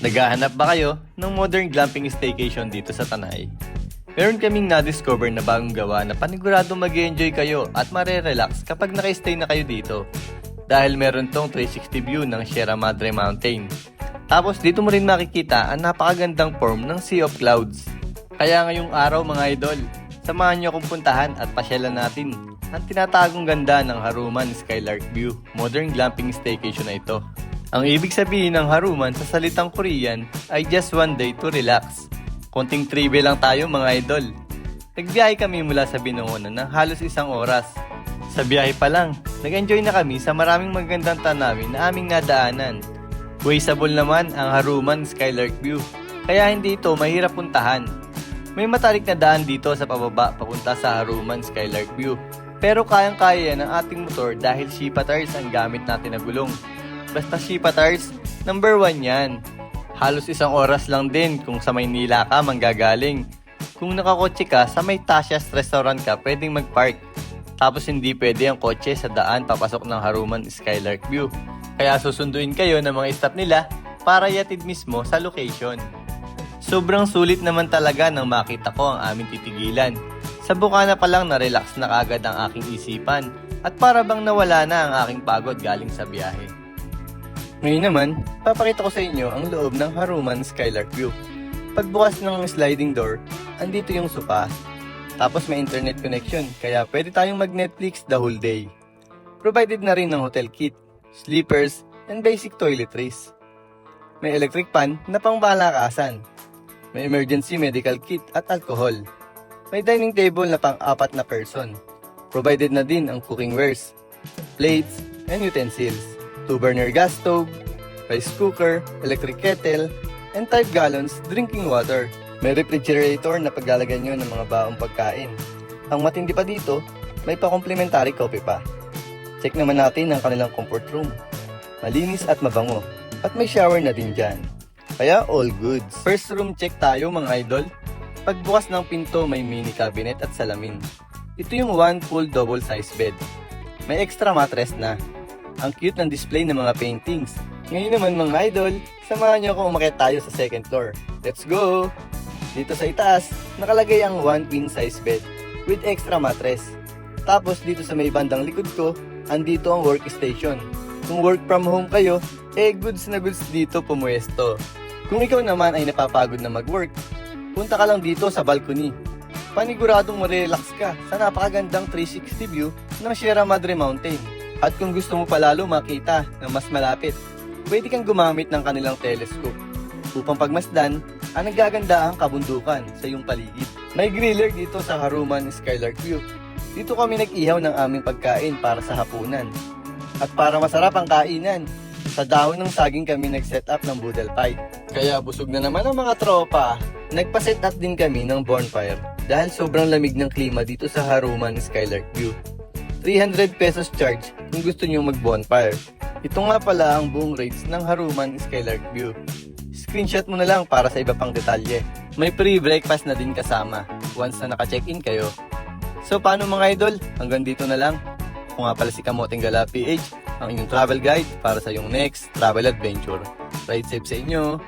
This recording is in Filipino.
Naghahanap ba kayo ng modern glamping staycation dito sa Tanay? Meron kaming na-discover na bagong gawa na panigurado mag enjoy kayo at mare-relax kapag naka-stay na kayo dito. Dahil meron tong 360 view ng Sierra Madre Mountain. Tapos dito mo rin makikita ang napakagandang form ng Sea of Clouds. Kaya ngayong araw mga idol, samahan niyo akong puntahan at pasyalan natin ang tinatagong ganda ng Haruman Skylark View modern glamping staycation na ito. Ang ibig sabihin ng Haruman sa salitang Korean ay just one day to relax. Konting trivia lang tayo mga idol. Nagbiyahe kami mula sa Binangonan ng halos isang oras. Sa biyahe pa lang, nag-enjoy na kami sa maraming magandang tanawin na aming nadaanan. Wasteable naman ang Haruman Skylark View, kaya hindi ito mahirap puntahan. May matarik na daan dito sa pababa papunta sa Haruman Skylark View. Pero kayang-kaya yan ng ating motor dahil Shipa tires ang gamit natin na gulong. Basta Shipa tires, number one yan. Halos isang oras lang din kung sa Maynila ka manggagaling. Kung nakakotse ka, sa may Tasha's restaurant ka, pwedeng mag-park. Tapos hindi pwede ang kotse sa daan papasok ng Haruman Skylark View. Kaya susunduin kayo ng mga staff nila para yatid mismo sa location. Sobrang sulit naman talaga nang makita ko ang aming titigilan. Sa bukana pa lang na-relax na kagad ang aking isipan at para bang nawala na ang aking pagod galing sa biyahe. Ngayon naman, papakita ko sa inyo ang loob ng Haruman Skylark View. Pagbukas ng sliding door, andito yung sopa. Tapos may internet connection, kaya pwede tayong mag-Netflix the whole day. Provided na rin ng hotel kit, sleepers, and basic toiletries. May electric pan na pangbalakasan. May emergency medical kit at alcohol. May dining table na pang-apat na person. Provided na din ang cooking wares, plates, and utensils. Two-burner gas stove, rice cooker, electric kettle, and 5 gallons drinking water. May refrigerator na paglalagay nyo ng mga baong pagkain. Ang matindi pa dito, may pa-complimentary coffee pa. Check naman natin ang kanilang comfort room. Malinis at mabango. At may shower na din dyan. Kaya all goods. First room check tayo mga idol. Pagbukas ng pinto may mini cabinet at salamin. Ito yung one full double size bed. May extra mattress na. Ang cute ng display ng mga paintings. Ngayon naman mga idol, samahan niyo ako umakyat tayo sa second floor. Let's go! Dito sa itaas, nakalagay ang one queen size bed with extra mattress. Tapos dito sa may bandang likod ko, andito ang workstation. Kung work from home kayo, eh goods na goods dito pumuesto. Kung ikaw naman ay napapagod na mag-work, punta ka lang dito sa balcony. Paniguradong relax ka sa napakagandang 360 view ng Sierra Madre Mountain. At kung gusto mo palalo makita na mas malapit, pwede kang gumamit ng kanilang telescope upang pagmasdan ang nagaganda ang kabundukan sa iyong paligid. May griller dito sa Haruman Skylark View. Dito kami nag-ihaw ng aming pagkain para sa hapunan. At para masarap ang kainan, sa dahon ng saging kami nag-set up ng boodle pie. Kaya busog na naman ang mga tropa. Nagpa-set up din kami ng bonfire dahil sobrang lamig ng klima dito sa Haruman Skylark View. 300 pesos charge kung gusto niyo mag-bonfire. Ito nga pala ang buong rates ng Haruman Skylark View. Screenshot mo na lang para sa iba pang detalye. May free breakfast na din kasama once na naka-check-in kayo. So paano mga idol? Hanggang dito na lang. Ako nga pala si Kamoting Gala PH, ang inyong travel guide para sa iyong next travel adventure. Ride safe sa inyo!